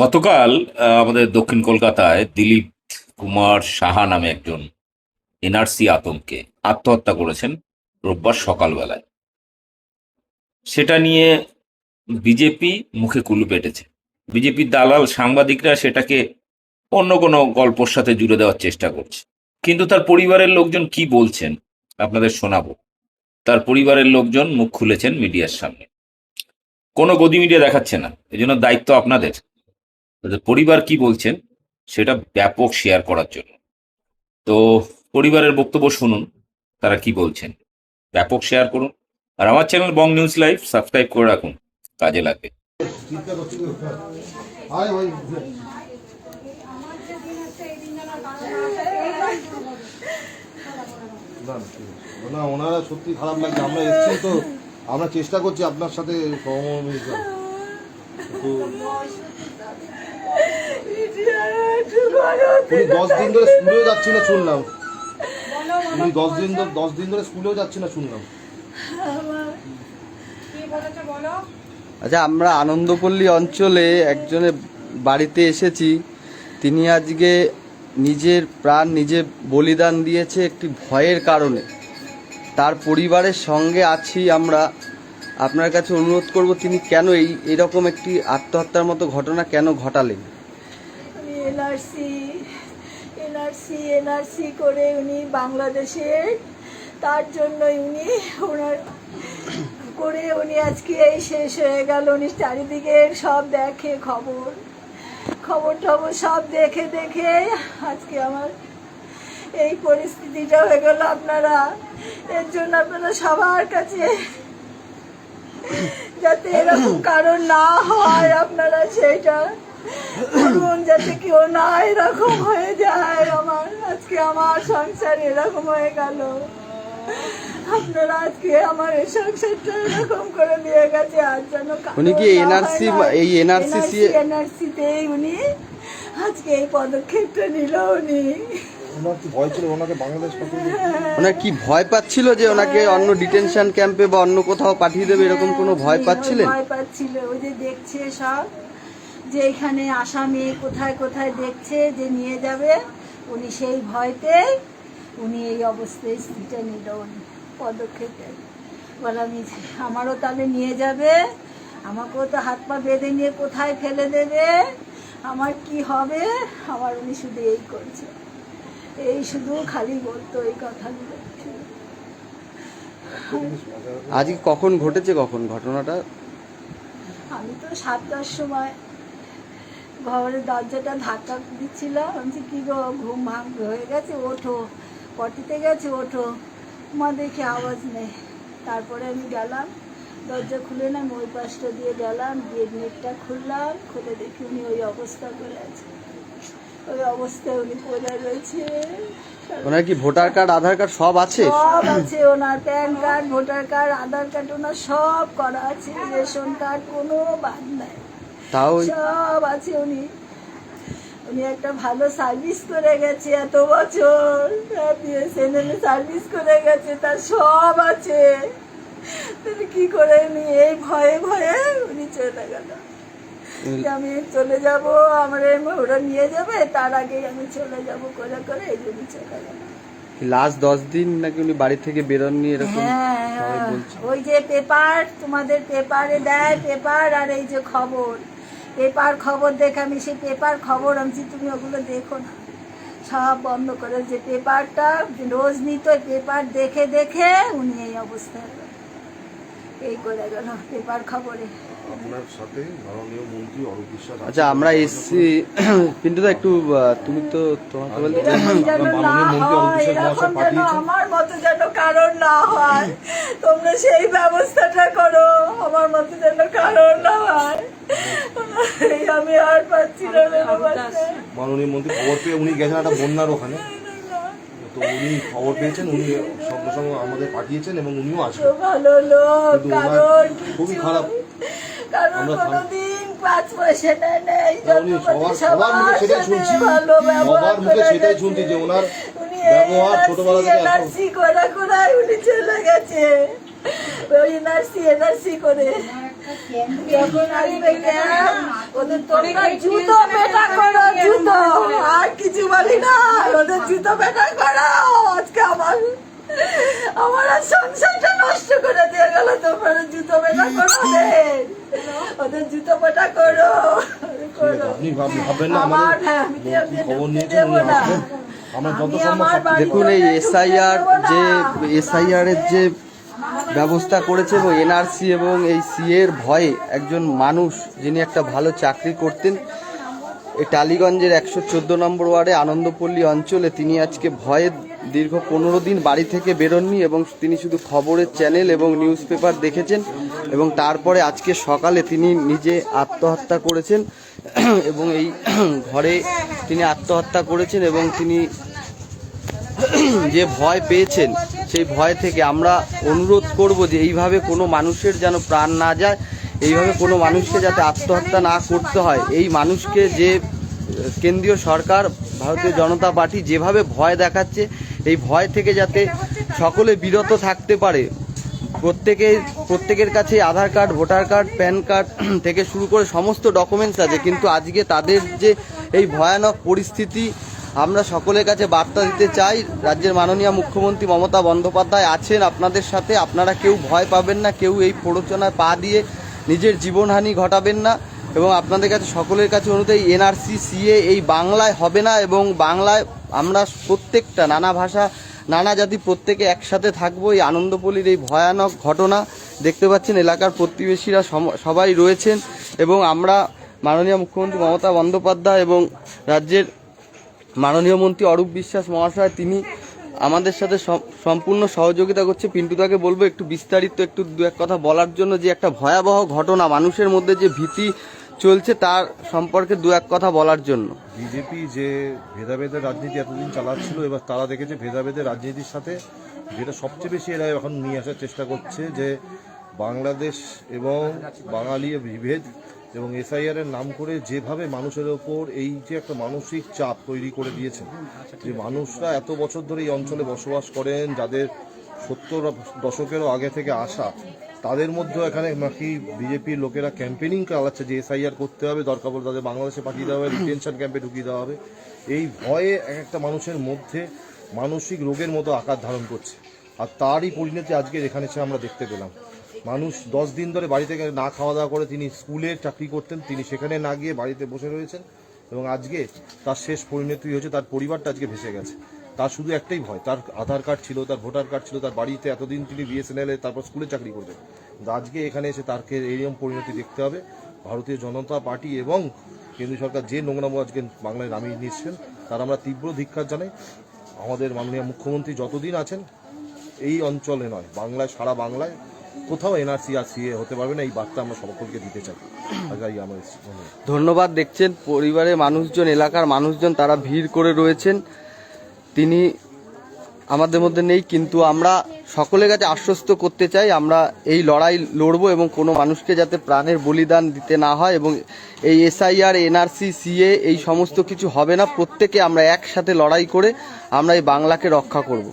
গতকাল আমাদের দক্ষিণ কলকাতায় দিলীপ কুমার সাহা নামে একজন এনআরসি আতঙ্কে আত্মহত্যা করেছেন রোববার সকালবেলায়। সেটা নিয়ে বিজেপি মুখে কুলু পেটেছে। বিজেপির দালাল সাংবাদিকরা সেটাকে অন্য কোনো গল্পর সাথে জুড়ে দেওয়ার চেষ্টা করছে। কিন্তু তার পরিবারের লোকজন কি বলছেন আপনাদের শোনাবো। তার পরিবারের লোকজন মুখ খুলেছেন মিডিয়ার সামনে। কোনো গদি মিডিয়া দেখাচ্ছে না, এজন্য দায়িত্ব আপনাদের। পরিবার কি বলছেন? সেটা ব্যাপক শেয়ার করার জন্য। তো পরিবারের বক্তব্য শুনুন তারা কি বলছেন? ব্যাপক শেয়ার করুন। আর আমার channel Bong news live subscribe করে রাখুন কাজে লাগবে না, ওনারা সত্যি খারাপ লাগছে। আমরা এসেছি তো আমরা চেষ্টা করছি আপনার সাথে উনি দশ দিন ধরে স্কুলেও যাচ্ছি না শুনলাম। উনি দশ দিন ধরে দশ দিন ধরে স্কুলেও যাচ্ছি না শুনলাম। আচ্ছা আমরা আনন্দপল্লী অঞ্চলে একজনের বাড়িতে এসেছি। তিনি আজকে নিজের প্রাণ নিজে বলিদান দিয়েছে একটি ভয়ের কারণে। তার পরিবারের সঙ্গে আছি আমরা। আপনার কাছে অনুরোধ করব তিনি কেন এই এরকম একটি আত্মহত্যার মতো ঘটনা কেন ঘটালেন? এনআরসি এনআরসি এনআরসি করে উনি বাংলাদেশের, তার জন্য উনি ওনার করে উনি আজকে এই শেষ হয়ে গেল। উনি চারিদিকে সব দেখে খবর খবর টবর সব দেখে দেখে আজকে আমার এই পরিস্থিতিটা হয়ে গেল আপনারা। এর জন্য আপনারা সবার কাছে যাতে এরকম কারণ না হয় আপনারা সেইটা করুন যাতে কেউ না এরকম হয়ে যায় আমার। আজকে আমার সংসার এরকম হয়ে গেল। আপনারা আজকে আমার এই সংসারটা এরকম করে দিয়ে গেছে আর যেন উনি কি NRC এই NRCC এনআরসিতেই উনি আজকে এই পদক্ষেপটা নিল উনি। ওনার কি ভয়? ওনার কি পাচ্ছিল যে ওনাকে অন্য ডিটেনশন ক্যাম্পে বা অন্য কোথাও পাঠিয়ে দেবে এরকম কোনো ভয় পাচ্ছিলেন? ভয় পাচ্ছিল। ওই যে দেখছে সব। যে এখানে আসামি কোথায় কোথায় দেখছে যে নিয়ে যাবে উনি সেই ভয়তে উনি এই অবস্থায় স্ত্রীটা নিল উনি পদক্ষেপে। বলে আমি আমারও তাহলে নিয়ে যাবে আমাকেও তো হাত পা বেঁধে নিয়ে কোথায় ফেলে দেবে আমার কি হবে? আমার উনি শুধু এই করছে। এই শুধু খালি বলতো এই কথাগুলো। আজকে কখন ঘটেছে কখন ঘটনাটা? আমি তো সাতটার সময় ঘরের দরজাটা ধাক্কা দিচ্ছিলাম আমি বলছি, কি গো ঘুম ভাঙ হয়ে গেছে ওঠো। পটিতে গেছে ওঠো। মা দেখে আওয়াজ নেই। তারপরে আমি গেলাম দরজা খুলে না ওই পাশটা দিয়ে গেলাম গিয়ে নেটটা খুললাম খুলে দেখি উনি ওই অবস্থা করে আছে। ওই অবস্থায় উনি পড়ে রয়েছে। ওনার কি ভোটার কার্ড আধার কার্ড সব আছে? সব আছে ওনার PAN card voter card Aadhaar card ওনার সব করা আছে। রেশন কার্ড কোনো বাদ নাই। তাও সব আছে উনি। উনি একটা ভালো সার্ভিস করে গেছে এত বছর। বিএসএনএল সার্ভিস করে গেছে তার সব আছে। কি করে উনি এই ভয়ে ভয়ে উনি চলে গেল? আমি চলে যাব আমার ওরা নিয়ে যাবে তার আগেই আমি চলে যাব করে করে এই জন্য চলে গেল। লাস্ট দশ দিন নাকি উনি বাড়ি থেকে বেরোননি এরকম হ্যাঁ হ্যাঁ। ওই যে পেপার তোমাদের পেপারে দেয় পেপার আর এই যে খবর। পেপার খবর দেখে আমি সেই পেপার খবর আনছি তুমি ওগুলো দেখো না। সব বন্ধ করে যে পেপারটা রোজ নিত পেপার দেখে দেখে উনি এই অবস্থায় এই করে গেল পেপার খবরে। আপনার সাথে মাননীয় মন্ত্রী অরূপ বিশ্বাস আচ্ছা আমরা এসছি। একটু তুমি তো তোমাকে বলতে হয় আমার মতো যেন কারণ না হয়। তোমরা সেই ব্যবস্থাটা করো আমার মতো যেন কারণ না হয়। আমি আর পাচ্ছি না মাননীয় মন্ত্রী খবর পেয়ে উনি গেছেন একটা বন্যার ওখানে। তো উনি খবর পেয়েছেন উনি সঙ্গে সঙ্গে আমাদের পাঠিয়েছেন এবং উনিও আসবেন। ভালো লোক কারণ খুবই খারাপ। কারণ কোনোদিন পাঁচ পয়সা নেয় না এই না, উনি সবার সবার মুখে সেটাই শুনছি। ভালো ব্যবহার সবার মুখে সেটাই শুনছি যে ওনার ব্যবহার ছোটবেলা থেকে NRC করে করে উনি চলে গেছে। ওই এনআরসি এনআরসি করে। জুতো ওদের জুতো করো আমার সংসারটা নষ্ট করে গেল জুতো পেটা করো ওদের জুতো পেটা করো দেখুন এই এসআইআর যে এসআইআর এর যে ব্যবস্থা করেছে এবং এনআরসি এবং এই সি এর ভয়ে একজন মানুষ যিনি একটা ভালো চাকরি করতেন, এই টালিগঞ্জের একশো চোদ্দ নম্বর ওয়ার্ডে আনন্দপল্লী অঞ্চলে তিনি আজকে ভয়ে দীর্ঘ পনেরো দিন বাড়ি থেকে বেরোননি এবং তিনি শুধু খবরের চ্যানেল এবং নিউজ পেপার দেখেছেন এবং তারপরে আজকে সকালে তিনি নিজে আত্মহত্যা করেছেন এবং এই ঘরে তিনি আত্মহত্যা করেছেন এবং তিনি যে ভয় পেয়েছেন সেই ভয় থেকে আমরা অনুরোধ করব যে এইভাবে কোনো মানুষের যেন প্রাণ না যায়, এইভাবে কোনো মানুষকে যাতে আত্মহত্যা না করতে হয়। এই মানুষকে যে কেন্দ্রীয় সরকার, ভারতীয় জনতা পার্টি যেভাবে ভয় দেখাচ্ছে, এই ভয় থেকে যাতে সকলে বিরত থাকতে পারে। প্রত্যেকে, প্রত্যেকের কাছে Aadhaar card, voter card, PAN card থেকে শুরু করে সমস্ত ডকুমেন্টস আছে। কিন্তু আজকে তাদের যে এই ভয়ানক পরিস্থিতি আমরা সকলের কাছে বার্তা দিতে চাই, রাজ্যের মাননীয় মুখ্যমন্ত্রী মমতা বন্দ্যোপাধ্যায় আছেন আপনাদের সাথে, আপনারা কেউ ভয় পাবেন না, কেউ এই প্ররোচনায় পা দিয়ে নিজের জীবনহানি ঘটাবেন না। এবং আপনাদের কাছে, সকলের কাছে অনুযায়ী এনআরসি সিএ এই বাংলায় হবে না এবং বাংলায় আমরা প্রত্যেকটা নানা ভাষা, নানা জাতি প্রত্যেকে একসাথে থাকব। এই আনন্দপল্লীর এই ভয়ানক ঘটনা দেখতে পাচ্ছেন, এলাকার প্রতিবেশীরা সবাই রয়েছেন। এবং আমরা মাননীয় মুখ্যমন্ত্রী মমতা বন্দ্যোপাধ্যায় এবং রাজ্যের মাননীয় মন্ত্রী অরূপ বিশ্বাস মহাশয়, তিনি আমাদের সাথে সম্পূর্ণ সহযোগিতা করছে। পিন্টুদাকে বলব একটু বিস্তারিত, একটু দু এক কথা বলার জন্য যে একটা ভয়াবহ ঘটনা, মানুষের মধ্যে যে ভীতি চলছে তার সম্পর্কে দু এক কথা বলার জন্য। বিজেপি যে ভেদাভেদের রাজনীতি এতদিন চালাচ্ছিল, এবার তারা দেখেছে ভেদাভেদের রাজনীতির সাথে যেটা সবচেয়ে বেশি এরা এখন নিয়ে আসার চেষ্টা করছে যে বাংলাদেশ এবং বাঙালি বিভেদ এবং এসআইআর এর নাম করে যেভাবে মানুষের ওপর এই যে একটা মানসিক চাপ তৈরি করে দিয়েছেন, যে মানুষরা এত বছর ধরে এই অঞ্চলে বসবাস করেন, যাদের সত্তর দশকেরও আগে থেকে আসা তাদের মধ্যেও এখানে নাকি বিজেপির লোকেরা ক্যাম্পেনিং চালাচ্ছে যে এসআইআর করতে হবে, দরকার পড়লে তাদের বাংলাদেশে পাঠিয়ে দেওয়া হবে রিটেনশন ক্যাম্পে ঢুকিয়ে দেওয়া হবে। এই ভয়ে এক একটা মানুষের মধ্যে মানসিক রোগের মতো আকার ধারণ করছে। আর তারই পরিণতি আজকে এখানে আমরা দেখতে পেলাম। মানুষ দশ দিন ধরে বাড়ি থেকে না খাওয়া দাওয়া করে তিনি স্কুলের চাকরি করতেন, তিনি সেখানে না গিয়ে বাড়িতে বসে রয়েছেন এবং আজকে তার শেষ পরিণতি হয়েছে, তার পরিবারটা আজকে ভেসে গেছে। তার শুধু একটাই ভয়, তার আধার কার্ড ছিল, তার ভোটার কার্ড ছিল, তার বাড়িতে এতদিন তিনি বিএসএনএল এ, তারপর স্কুলে চাকরি করতেন। কিন্তু আজকে এখানে এসে তারকে এরকম পরিণতি দেখতে হবে। ভারতীয় জনতা পার্টি এবং কেন্দ্রীয় সরকার যে নোংরামো আজকে বাংলায় নামিয়ে নিচ্ছেন তার আমরা তীব্র ধিক্ষার জানাই। আমাদের মাননীয় মুখ্যমন্ত্রী যতদিন আছেন, এই অঞ্চলে নয়, বাংলায়, সারা বাংলায় কোথাও এনআরসি আর হতে পারবে না, এই বার্তা আমরা সকলকে দিতে চাই। ধন্যবাদ ধন্যবাদ দেখছেন, পরিবারের মানুষজন, এলাকার মানুষজন, তারা ভিড় করে রয়েছেন। তিনি আমাদের মধ্যে নেই, কিন্তু আমরা সকলের কাছে আশ্বস্ত করতে চাই, আমরা এই লড়াই লড়বো এবং কোনো মানুষকে যাতে প্রাণের বলিদান দিতে না হয় এবং এই এসআইআর এনআরসি সিএ এই সমস্ত কিছু হবে না। প্রত্যেকে আমরা একসাথে লড়াই করে আমরা এই বাংলাকে রক্ষা করব।